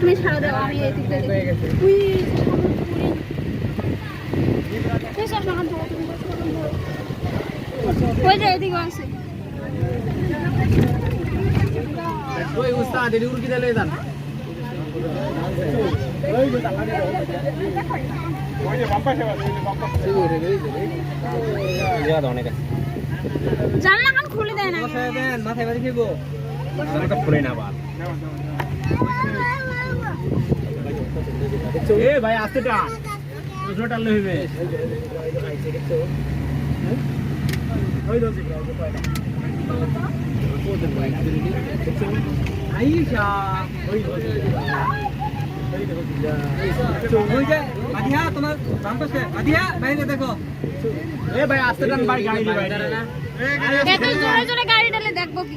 তুমি ছাড়া দাও আমি এই দিকটা দেখি। তুই সব লাগান ধরো তুমি সব লাগান ধরো। ওই যে এদিকে আছে। ওই উস্তাদ এটি উড়কি দিলে দান জানলা খান খুলে দেয় না। মাথায় বাড়ি খেবো। জানাটা খুলে না আবার। এ ভাই আস্তে টান। দুশো টানলে হইবে আইসা তোমার বাম পাশে ভাই আস্তে দেখব কি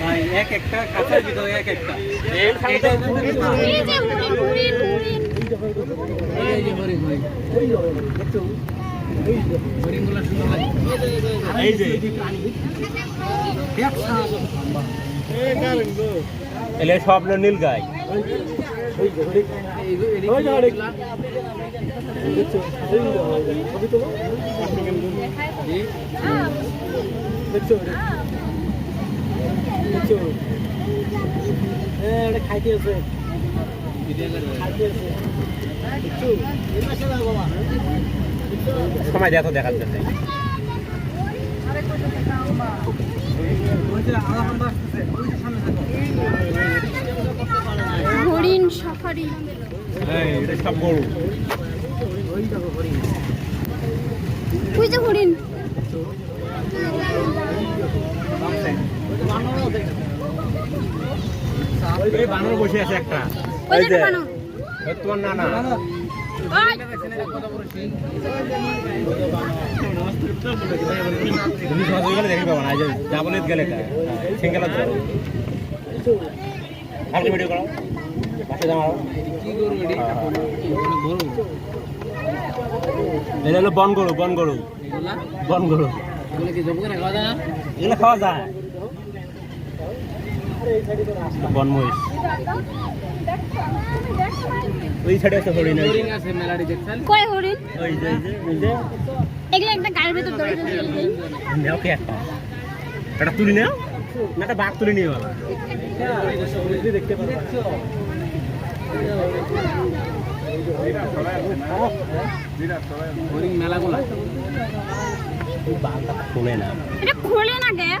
ভাই এক একটা কাঁচার ভিতরে এক একটা। এই যে হরিণ হরিণ হরিণ এই যে। হরিণ হরিণ হরিণগুলো সুন্দর লাগে এই যে এলে সব নীল গাই খাইতে আছে সময় দেখো দেখার জন্য। হরিণ সাফারি। এটা সব গরু। ওই যে হরিণ। বানর বসে আছে একটা তোমার নানা। ওই তুমি সহজে গেলে দেখতে পাবো না ডাবলেট গেলে সিঙ্গেল আপনি ভিডিও করো পাশে এটি হলো বন গরু বন গরু বন গরু এগুলো খাওয়া যায়। না এগুলো খাওয়া যায় বন মহিষ ওই সাইডে আছে হরিণ হরিণ আছে মেলাডি দেখছেন কই হরিণ ওই যে ওই যে। এগুলো একটা ভিতর কি এটা তুলি নেও? না একটা বাঘ তুলে নিও দেখতে পারো হরিণ মেলাগুলা বাঘটা খুলে না। এটা খোলে না গে। এটা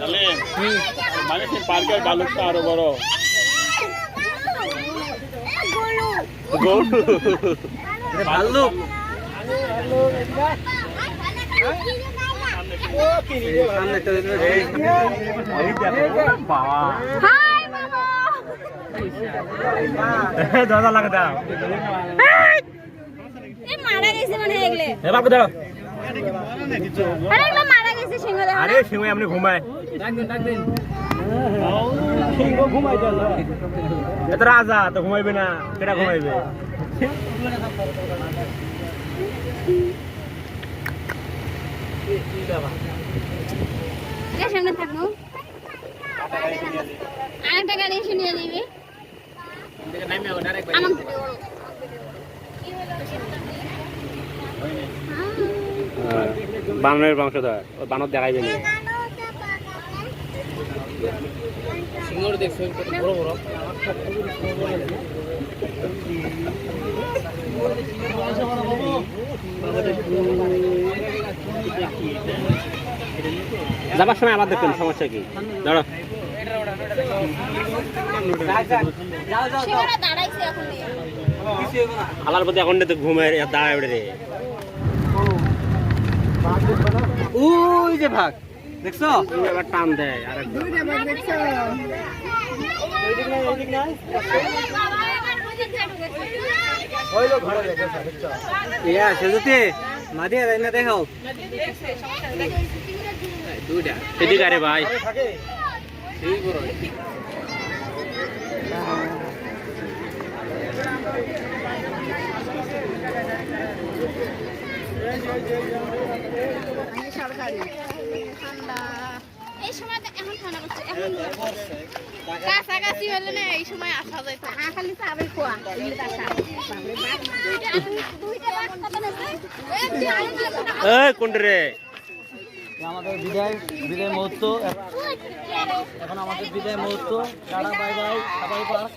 গেল। মানুষের পার্কের বালুকটা আরও বড়। গরু ভাল্লুক দাদা লাগে দাও মারা গেছে মানে এগুলো এ বাবু দাও। আরে মারা গেছে সিংহ আরে সিংহ এমনি ঘুমায়। এত রাজা তো ঘুমাইবে না কেটা ঘুমাইবে? এর সামনে থাকব? আরেকটা গাড়ি এসে নিয়ে যাবে। বানরের বংশধর বানর দেখাইবে না। দেখছেন কত বড় বড় যাবার সময় আবার দেখবেন সমস্যা কি? ধরো। যাও যাও এখন কিছু হবে না আলার প্রতি এখন তো ঘুমের দাঁড়ায় রে ওই যে ভাগ। দেখছ? আবার টান দেয় আর একবার। ইয়া সেজুতি মাদিয়া তাই না দেখাও? দুইটা। এদিকে আরে ভাই। সেই বড় এই সময় এখন ঠান্ডা করছে এখন কাছাকাছি হলে না এই সময় আসা যায় তো। হ্যাঁ খালি খোয়া এই রে? আমাদের বিদায় বিদায় মুহূর্ত। এখন আমাদের বিদায় মুহূর্ত। টাটা বাই বাই সবাই পার্ক